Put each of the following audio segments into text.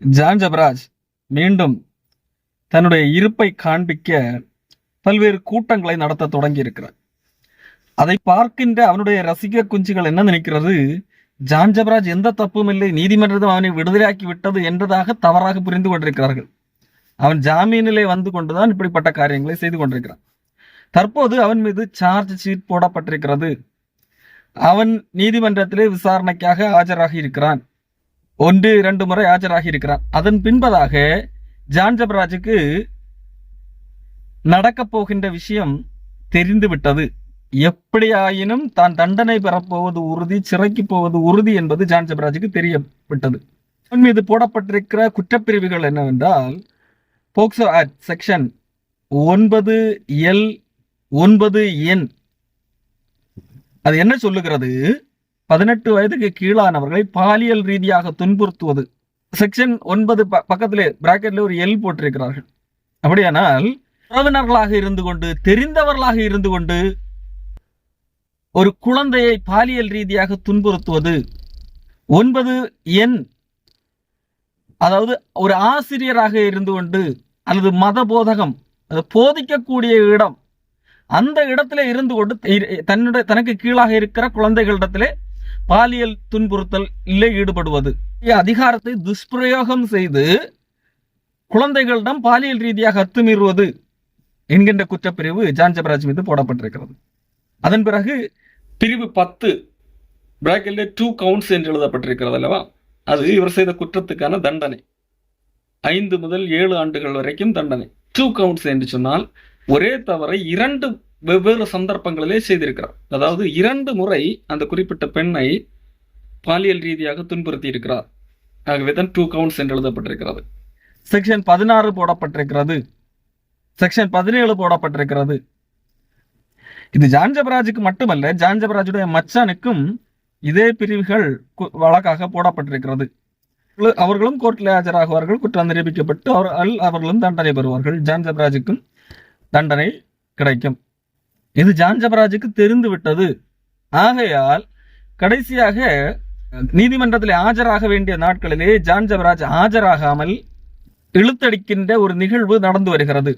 John Jebaraj மீண்டும் தன்னுடைய இருப்பை காண்பிக்க பல்வேறு கூட்டங்களை நடத்த தொடங்கி இருக்கிறார் அதை பார்க்கின்ற அவனுடைய ரசிக குஞ்சுகள் என்ன நினைக்கிறது? ஜான் ஜபராஜ் எந்த தப்பும் இல்லை நீதிமன்றத்தில் அவனை விடுதலையாக்கி விட்டது என்றதாக தவறாக புரிந்து கொண்டிருக்கிறார்கள். அவன் ஜாமீனிலே வந்து கொண்டுதான் இப்படிப்பட்ட காரியங்களை செய்து கொண்டிருக்கிறான். தற்போது அவன் மீது சார்ஜ் ஷீட் போடப்பட்டிருக்கிறது. அவன் நீதிமன்றத்திலே விசாரணைக்காக ஆஜராகி இருக்கிறான். ஒன்று இரண்டு முறை ஆஜராகி இருக்கிறார். அதன் பின்பதாக ஜான் ஜபராஜுக்கு நடக்கப் போகின்ற விஷயம் தெரிந்துவிட்டது எப்படியாயினும் தான் தண்டனை பெறப்போவது உறுதி சிறைக்கு போவது உறுதி என்பது ஜான் ஜபராஜுக்கு தெரியப்பட்டது அவன் மீது போடப்பட்டிருக்கிற குற்றப்பிரிவுகள் என்னவென்றால் போக்சோ ஆக்ட் செக்ஷன் ஒன்பது எல் ஒன்பது எண் அது என்ன சொல்லுகிறது? பதினெட்டு வயதுக்கு கீழானவர்களை பாலியல் ரீதியாக துன்புறுத்துவது. செக்ஷன் ஒன்பது ப- பக்கத்திலே பிராக்கெட்ல ஒரு எல் போட்டிருக்கிறார்கள். அப்படியானால் உறவினர்களாக இருந்து கொண்டு தெரிந்தவர்களாக இருந்து கொண்டு ஒரு குழந்தையை பாலியல் ரீதியாக துன்புறுத்துவது. ஒன்பது எண் அதாவது ஒரு ஆசிரியராக இருந்து கொண்டு அல்லது மத போதகம் அது போதிக்கக்கூடிய இடம். அந்த இடத்துல இருந்து கொண்டு தன்னுடைய தனக்கு கீழாக இருக்கிற குழந்தைகளிடத்திலே பாலியல் துன்புறுத்தல் இல்லை ஈடுபடுவது. அதிகாரத்தை துஷ்பிரயோகம் செய்து குழந்தைகளிடம் பாலியல் ரீதியாக அத்துமீறுவது என்கின்ற குற்றப்பிரிவு ஜான் ஜபராஜ் மீது போடப்பட்டிருக்கிறது. அதன் பிறகு பிரிவு பத்து பிராக்கெட்ல டூ கவுண்ட்ஸ் என்று எழுதப்பட்டிருக்கிறது அல்லவா? அது இவர் செய்த குற்றத்துக்கான தண்டனை. ஐந்து முதல் ஏழு ஆண்டுகள் வரைக்கும் தண்டனை. டூ கவுண்ட்ஸ் என்று சொன்னால் ஒரே தவறை இரண்டு வெவ்வேறு சந்தர்ப்பங்களிலே செய்திருக்கிறார். அதாவது இரண்டு முறை அந்த குறிப்பிட்ட பெண்ணை பாலியல் ரீதியாக துன்புறுத்தி இருக்கிறார் ஆகவே தான் டூ கவுண்ட்ஸ் என்று எழுதப்பட்டிருக்கிறது. செக்ஷன் பதினாறு போடப்பட்டிருக்கிறது. செக்ஷன் பதினேழு போடப்பட்டிருக்கிறது. இது ஜான்ஜபராஜுக்கு மட்டுமல்ல ஜான்ஜபராஜுடைய மச்சானுக்கும் இதே பிரிவுகள் கு- வழக்காக போடப்பட்டிருக்கிறது. அவர்களும் கோர்ட்டில் ஆஜராகுவார்கள் குற்றம் நிரூபிக்கப்பட்டு அவர்கள் அவர்களும் தண்டனை பெறுவார்கள். ஜான்ஜபராஜுக்கும் தண்டனை கிடைக்கும். இது ஜான்ஜபராஜுக்கு தெரிந்து விட்டது. ஆகையால் கடைசியாக நீதிமன்றத்தில் ஆஜராக வேண்டிய நாட்களிலே ஜான்ஜபராஜ் ஆஜராகாமல் இழுத்தடிக்கின்ற ஒரு நிகழ்வு நடந்து வருகிறது.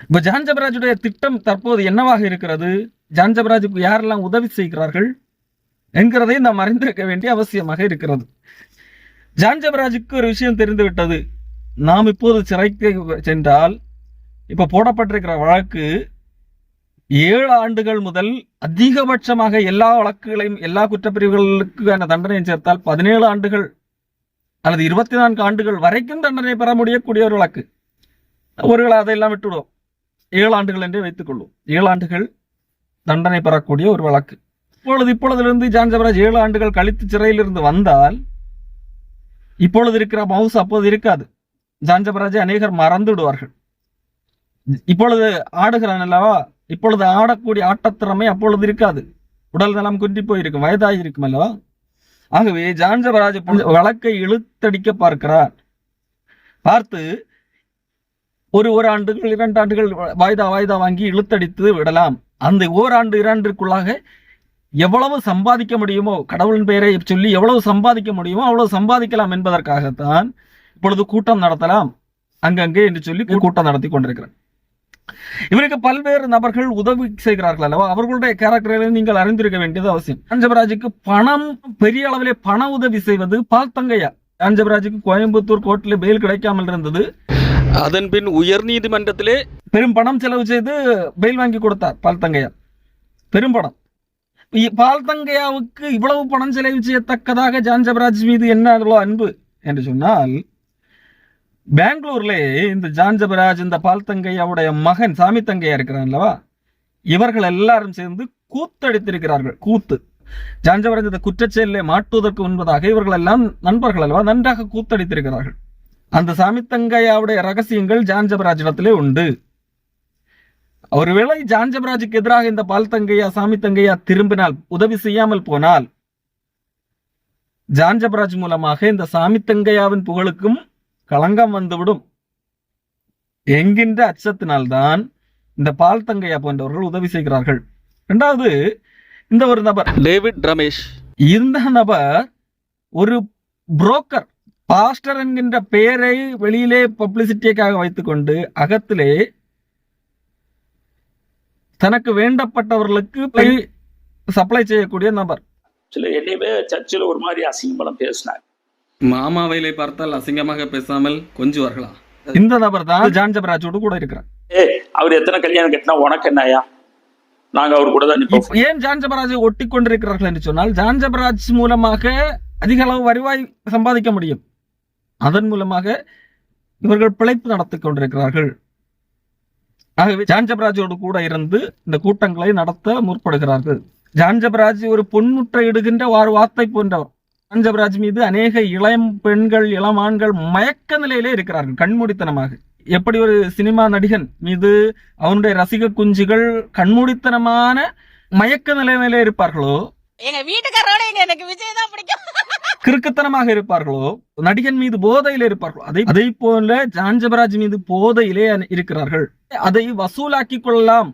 இப்ப ஜான்ஜபராஜுடைய திட்டம் தற்போது என்னவாக இருக்கிறது? ஜான்ஜபராஜுக்கு யாரெல்லாம் உதவி செய்கிறார்கள்? என்கிறதை நாம் அறிந்திருக்க வேண்டிய அவசியமாக இருக்கிறது. ஜான்ஜபராஜுக்கு ஒரு விஷயம் தெரிந்து விட்டது. நாம் இப்போது சிறைக்கு சென்றால் இப்போ போடப்பட்டிருக்கிற வழக்கு ஏழு ஆண்டுகள் முதல் அதிகபட்சமாக எல்லா வழக்குகளையும் எல்லா குற்றப்பிரிவுகளுக்கான தண்டனையும் சேர்த்தால் பதினேழு ஆண்டுகள் அல்லது இருபத்தி நான்கு ஆண்டுகள் வரைக்கும் தண்டனை பெற முடியக்கூடிய ஒரு வழக்கு. ஒருவேளை அதையெல்லாம் விட்டுவிடுவோம். ஏழு ஆண்டுகள் என்றே வைத்துக் கொள்வோம். ஏழு ஆண்டுகள் தண்டனை பெறக்கூடிய ஒரு வழக்கு. இப்பொழுது இப்பொழுதிலிருந்து ஜான் ஜபராஜ் ஏழு ஆண்டுகள் கழித்து சிறையிலிருந்து வந்தால் இப்பொழுது இருக்கிற மவுஸ் அப்போது இருக்காது. ஜான் ஜபராஜை அநேகர் மறந்து விடுவார்கள் இப்பொழுது ஆடுகிறான் அல்லவா? இப்பொழுது ஆடக்கூடிய ஆட்டத்திறமை அப்பொழுது இருக்காது. உடல் நலம் குன்றி போயிருக்கும் வயதாகி இருக்கும் அல்லவா? ஆகவே ஜான்ஜபராஜ் வழக்கை இழுத்தடிக்க பார்க்கிறார். பார்த்து ஒரு ஒரு ஆண்டுகள் இரண்டு ஆண்டுகள் வாய்தா வாய்தா வாங்கி இழுத்தடித்து விடலாம். அந்த ஓராண்டு இரண்டிற்குள்ளாக எவ்வளவு சம்பாதிக்க முடியுமோ கடவுளின் பெயரை சொல்லி எவ்வளவு சம்பாதிக்க முடியுமோ அவ்வளவு சம்பாதிக்கலாம் என்பதற்காகத்தான் இப்பொழுது கூட்டம் நடத்தலாம். அங்கங்கே என்று சொல்லி கூட்டம் நடத்தி கொண்டிருக்கிறேன் இவருக்கு பல்வேறு நபர்கள் உதவி செய்கிறார்கள் அல்லவா? அவர்களுடைய கேரக்டர்களை நீங்கள் அறிந்திருக்க வேண்டியது அவசியம். அஞ்சபராஜுக்கு பணம் பெரிய அளவிலே பண உதவி செய்வது பால்தங்கையா அஞ்சபராஜுக்கு கோயம்புத்தூர் கோர்ட்டில் பெயில் கிடைக்காமல் இருந்தது. அதன் பின் உயர் நீதிமன்றத்திலே பெரும் பணம் செலவு செய்து பெயில் வாங்கி கொடுத்தார் பால்தங்கையா பெரும் பணம். பால்தங்கையாவுக்கு இவ்வளவு பணம் செலவு செய்யத்தக்கதாக ஜான் ஜபராஜ் மீது என்ன அன்பு? என்று சொன்னால் பெங்களூர்ல இந்த ஜான் ஜபராஜ் இந்த பால்தங்கையாவுடைய மகன் சாமி தங்கையா இருக்கிறான் அல்லவா இவர்கள் எல்லாரும் சேர்ந்து கூத்தடித்திருக்கிறார்கள். கூத்து. ஜான்ஜபராஜ் இந்த குற்றச்செயலை மாட்டுவதற்கு முன்பதாக இவர்கள் எல்லாம் நண்பர்கள் அல்லவா நன்றாக கூத்தடித்திருக்கிறார்கள். அந்த சாமி தங்கையாவுடைய ரகசியங்கள் ஜான்ஜபராஜிடத்திலே உண்டு. ஒருவேளை ஜான்ஜபராஜுக்கு எதிராக இந்த பால் தங்கையா சாமி தங்கையா திரும்பினால் உதவி செய்யாமல் போனால் ஜான்ஜபராஜ் மூலமாக இந்த சாமி தங்கையாவின் புகழுக்கும் களங்கம் வந்துவிடும். என்கின்ற அச்சத்தினால்தான் இந்த பால் தங்கையா போன்றவர்கள் உதவி செய்கிறார்கள். இரண்டாவது இந்த ஒரு நபர். டேவிட் ரமேஷ். இந்த நபர் ஒரு புரோக்கர். பாஸ்டர் என்கின்ற பெயரை வெளியிலே பப்ளிசிட்டிக்காக வைத்துக்கொண்டு அகத்திலே தனக்கு வேண்டப்பட்டவர்களுக்கு சப்ளை செய்யக்கூடிய நபர். சில என்னையவே சர்ச்சில் ஒரு மாதிரி அசிங்கம்பலம் பேசினார். மாமாவையிலே பார்த்தால் அசிங்கமாக பேசாமல் கொஞ்சுவார்களா? இந்த நபர் தான் ஜான் ஜபராஜோடு கூட இருக்கிறார். ஏ அவர் எத்தனை கல்யாணம் கட்டினா உனக்கு என்னையா நாங்க அவர் கூட தான் நிற்போம் ஏன் ஜான் ஜபராஜை ஒட்டி கொண்டிருக்கிறார்கள் என்று சொன்னால் ஜான் ஜபராஜ் மூலமாக அதிக அளவு வருவாய் சம்பாதிக்க முடியும். அதன் மூலமாக இவர்கள் பிழைப்பு நடத்திக் கொண்டிருக்கிறார்கள். ஆகவே ஜான் ஜபராஜோடு கூட இருந்து இந்த கூட்டங்களை நடத்த முற்படுகிறார்கள். ஜான் ஜபராஜ் ஒரு பொன்முற்றை இடுகின்ற ஒரு வார்த்தை போன்றவர். ஜான் ஜபராஜ் மீது அநேக இளம் பெண்கள் இளம் ஆண்கள் மயக்க நிலையிலே இருக்கிறார்கள் கண்மூடித்தனமாக. எப்படி ஒரு சினிமா நடிகன் மீது அவனுடைய ரசிக குஞ்சுகள் கண்மூடித்தனமான மயக்க நிலைமையில இருப்பார்களோ? எங்க வீட்டுக்காரோட எனக்கு விஜய் தான் பிடிக்கும். கிறுக்குத்தனமாக இருப்பார்களோ? நடிகன் மீது போதையில இருப்பார்களோ? அதை அதை போல ஜான்ஜபராஜ் மீது போதையிலே இருக்கிறார்கள். அதை வசூலாக்கி கொள்ளலாம்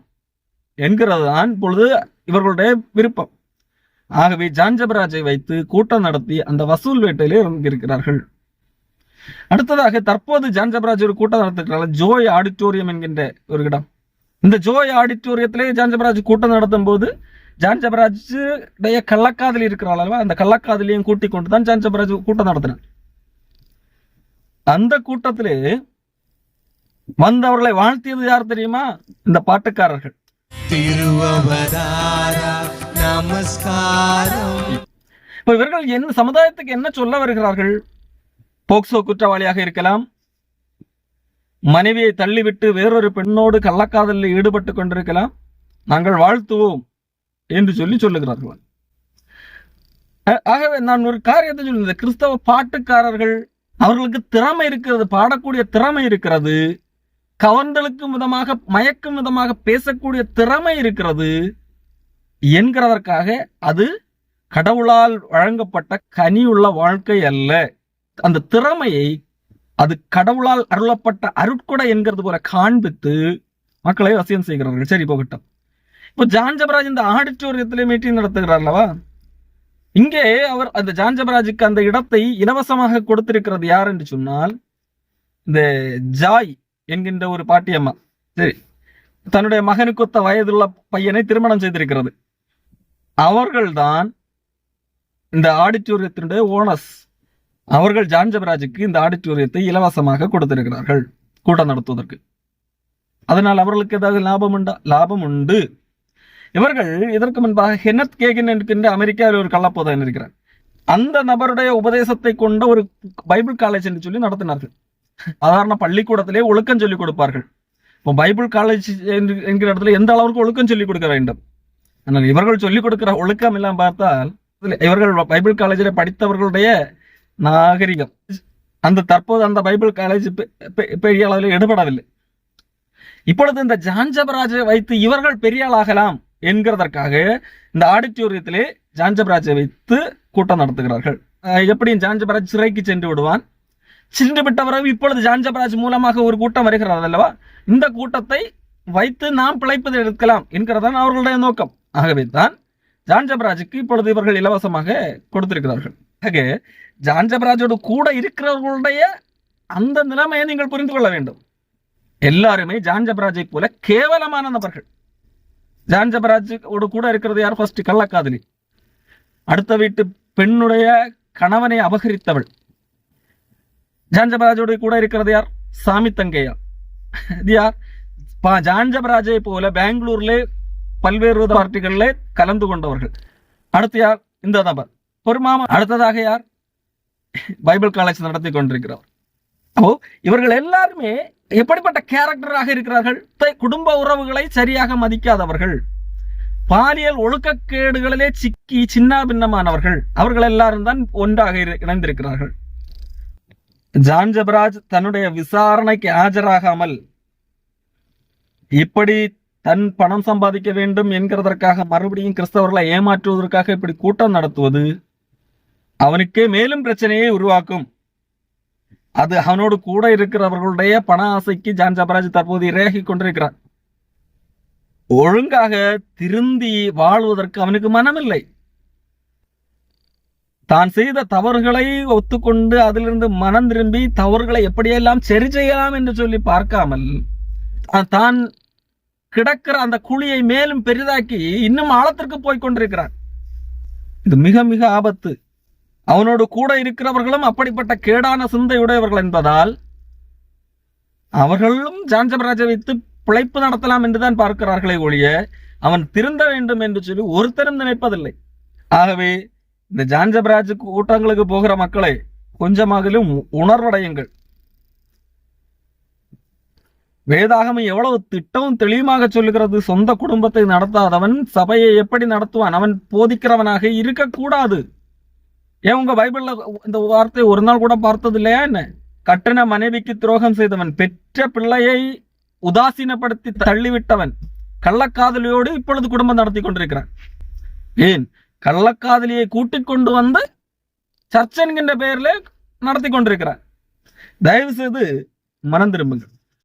என்கிறதுதான் இப்பொழுது இவர்களுடைய விருப்பம். ஆகவே ஜான்ஜபராஜை வைத்து கூட்டம் நடத்தி அந்த வசூல் வேட்டையிலே இருக்கிறார்கள் அடுத்ததாக தற்போது ஜான்ஜபராஜ் ஒரு கூட்டம் நடத்துகிறார். ஜோய் ஆடிட்டோரியம் என்கின்ற ஒரு இடம். இந்த ஜோய் ஆடிட்டோரியத்திலே ஜான்ஜபராஜ் கூட்டம் நடத்தும் போது ஜான்ஜபராஜுடைய கள்ளக்காதலி இருக்கிறாள் அல்லவா அந்த கள்ளக்காதலியும் கூட்டி கொண்டு தான் ஜான்ஜபராஜ் கூட்டம் நடத்தினார். அந்த கூட்டத்திலே வந்தவர்களை வாழ்த்தியது யார் தெரியுமா? இந்த பாட்டுக்காரர்கள். திருவவதாரா நமஸ்காரம். இப்போ இவர்கள் என்ன சமுதாயத்துக்கு என்ன சொல்ல வருகிறார்கள்? போக்சோ குற்றவாளியாக இருக்கலாம். மனைவியை தள்ளிவிட்டு வேறொரு பெண்ணோடு கள்ளக்காதலில் ஈடுபட்டு கொண்டிருக்கலாம். நாங்கள் வாழ்த்துவோம் என்று சொல்லி சொல்லுகிறார்கள். ஆகவே நான் ஒரு காரியத்தை சொல்லுங்கள் கிறிஸ்தவ பாட்டுக்காரர்கள் அவர்களுக்கு திறமை இருக்கிறது பாடக்கூடிய திறமை இருக்கிறது கவர்ந்தளுக்கும் விதமாக மயக்கும் விதமாக பேசக்கூடிய திறமை இருக்கிறது என்கிறதற்காக அது கடவுளால் வழங்கப்பட்ட கனியுள்ள வாழ்க்கை அல்ல. அந்த திறமையை அது கடவுளால் அருளப்பட்ட அருட்கொடை என்கிறது போல காண்பித்து மக்களை வசியம் செய்கிறார்கள் சரி போகட்டும். இப்போ ஜான் ஜபராஜ் இந்த ஆடிட்டோரியத்திலே மீட்டிங் நடத்துகிறார் அல்லவா? இங்கே அவர் அந்த ஜான் ஜபராஜுக்கு அந்த இடத்தை இலவசமாக கொடுத்திருக்கிறது யார் என்று சொன்னால் இந்த ஜாய் என்கின்ற ஒரு பாட்டியம்மா. சரி தன்னுடைய மகனுக்கொத்த வயதுள்ள பையனை திருமணம் செய்திருக்கிறது. அவர்கள்தான் இந்த ஆடிட்டோரியத்தினுடைய ஓனர்ஸ். அவர்கள் ஜான் ஜபராஜுக்கு இந்த ஆடிட்டோரியத்தை இலவசமாக கொடுத்திருக்கிறார்கள் கூட்டம் நடத்துவதற்கு. அதனால் அவர்களுக்கு ஏதாவது லாபம் உண்டா? லாபம் உண்டு. இவர்கள் இதற்கு முன்பாக ஹெனத் கேகின் என்கின்ற அமெரிக்காவில் ஒரு கள்ளப்போதன் இருக்கிறார். அந்த நபருடைய உபதேசத்தை கொண்ட ஒரு பைபிள் காலேஜ் என்று சொல்லி நடத்தினார்கள். சாதாரண பள்ளிக்கூடத்திலே ஒழுக்கம் சொல்லிக் கொடுப்பார்கள். இப்போ பைபிள் காலேஜ் என்கிற இடத்துல எந்த அளவுக்கு ஒழுக்கம் சொல்லிக் கொடுக்க வேண்டும்? ஆனால் இவர்கள் சொல்லிக் கொடுக்கிற ஒழுக்கம் எல்லாம் பார்த்தால் இவர்கள் பைபிள் காலேஜில் படித்தவர்களுடைய நாகரிகம். அந்த தற்போது அந்த பைபிள் காலேஜ் பெரிய அளவில் ஈடுபடவில்லை இப்பொழுது இந்த ஜான்ஜபராஜை வைத்து இவர்கள் பெரிய ஆளாகலாம் என்கிறதற்காக இந்த ஆடிட்டோரியத்திலே ஜான்ஜபராஜை வைத்து கூட்டம் நடத்துகிறார்கள். எப்படியும் ஜான்ஜபராஜ் சிறைக்கு சென்று விடுவான். சென்று விட்ட பிறகு இப்பொழுது ஜான்ஜபராஜ் மூலமாக ஒரு கூட்டம் வருகிறது அல்லவா? இந்த கூட்டத்தை வைத்து நாம் பிழைப்பதை எடுக்கலாம் என்கிறதான் அவர்களுடைய நோக்கம். ஆகவே தான் ஜான்ஜபராஜுக்கு இப்பொழுது இவர்கள் இலவசமாக கொடுத்திருக்கிறார்கள். ஆக ஜான்ஜபராஜோடு கூட இருக்கிறவர்களுடைய அந்த நிலைமையை நீங்கள் புரிந்து கொள்ள வேண்டும். எல்லாருமே ஜான்ஜபராஜை போல கேவலமான நபர்கள். ஜான்ஜபராஜோடு கூட இருக்கிறது யார்? ஃபர்ஸ்ட் கள்ளக்காதலி. அடுத்த வீட்டு பெண்ணுடைய கணவனை அபகரித்தவள். ஜான்ஜபராஜோடு கூட இருக்கிறது யார்? சாமி தங்கையா இது யார்? ஜான்ஜபராஜை போல பெங்களூர்ல பல்வேறு பார்ட்டிகளில் கலந்து கொண்டவர்கள். அடுத்து யார்? இந்த நபர். ஒரு மாமா. அடுத்ததாக யார்? பைபிள் காலேஜ் நடத்தி கொண்டிருக்கிறவர். அப்போ இவர்கள் எல்லாருமே எப்படிப்பட்ட கேரக்டராக இருக்கிறார்கள்? குடும்ப உறவுகளை சரியாக மதிக்காதவர்கள். பாலியல் ஒழுக்கக்கேடுகளிலே சிக்கி சின்ன பின்னமானவர்கள் அவர்கள் எல்லாரும் தான் ஒன்றாக இரு- இணைந்திருக்கிறார்கள். ஜான் ஜபராஜ் தன்னுடைய விசாரணைக்கு ஆஜராகாமல் இப்படி தன் பணம் சம்பாதிக்க வேண்டும் என்கிறதற்காக மறுபடியும் கிறிஸ்தவர்களை ஏமாற்றுவதற்காக இப்படி கூட்டம் நடத்துவது அவனுக்கே மேலும் பிரச்சனையை உருவாக்கும். அது அவனோடு கூட இருக்கிறவர்களுடைய பண ஆசைக்கு ஜான் ஜபராஜ் தற்போது இரையாகி கொண்டிருக்கிறான் ஒழுங்காக திருந்தி வாழ்வதற்கு அவனுக்கு மனமில்லை. தான் செய்த தவறுகளை ஒத்துக்கொண்டு அதிலிருந்து மனம் திரும்பி தவறுகளை எப்படியெல்லாம் சரி செய்யலாம் என்று சொல்லி பார்க்காமல் தான் தான் கிடக்கிற அந்த குழியை மேலும் பெரிதாக்கி இன்னும் ஆழத்திற்கு போய் கொண்டிருக்கிறான் இது மிக மிக ஆபத்து. அவனோடு கூட இருக்கிறவர்களும் அப்படிப்பட்ட கேடான சிந்தையுடையவர்கள் என்பதால் அவர்களும் ஜான்சபராஜை வைத்து பிழைப்பு நடத்தலாம் என்றுதான் பார்க்கிறார்களே ஒழிய அவன் திருந்த வேண்டும் என்று சொல்லி ஒருத்தரும் நினைப்பதில்லை. ஆகவே இந்த ஜான்ஜபராஜ் கூட்டங்களுக்கு போகிற மக்களை கொஞ்சமாகலும் உணர்வடையுங்கள். வேதாகமம் எவ்வளவு திட்டமும் தெளிவாக சொல்லுகிறது. சொந்த குடும்பத்தை நடத்தாதவன் சபையை எப்படி நடத்துவான்? அவன் போதிக்கிறவனாக இருக்கக்கூடாது. ஏன் உங்க பைபிள்ல இந்த வார்த்தையை ஒரு நாள் கூட பார்த்தது இல்லையா என்ன? கட்டண மனைவிக்கு துரோகம் செய்தவன் பெற்ற பிள்ளையை உதாசீனப்படுத்தி தள்ளிவிட்டவன் கள்ளக்காதலியோடு இப்பொழுது குடும்பம் நடத்தி கொண்டிருக்கிறான். ஏன்? கள்ளக்காதலியை கூட்டிக் கொண்டு வந்து சர்ச்சன்கின்ற பெயரில் நடத்தி கொண்டிருக்கிறான். தயவு செய்து மனம் திரும்புங்கள்.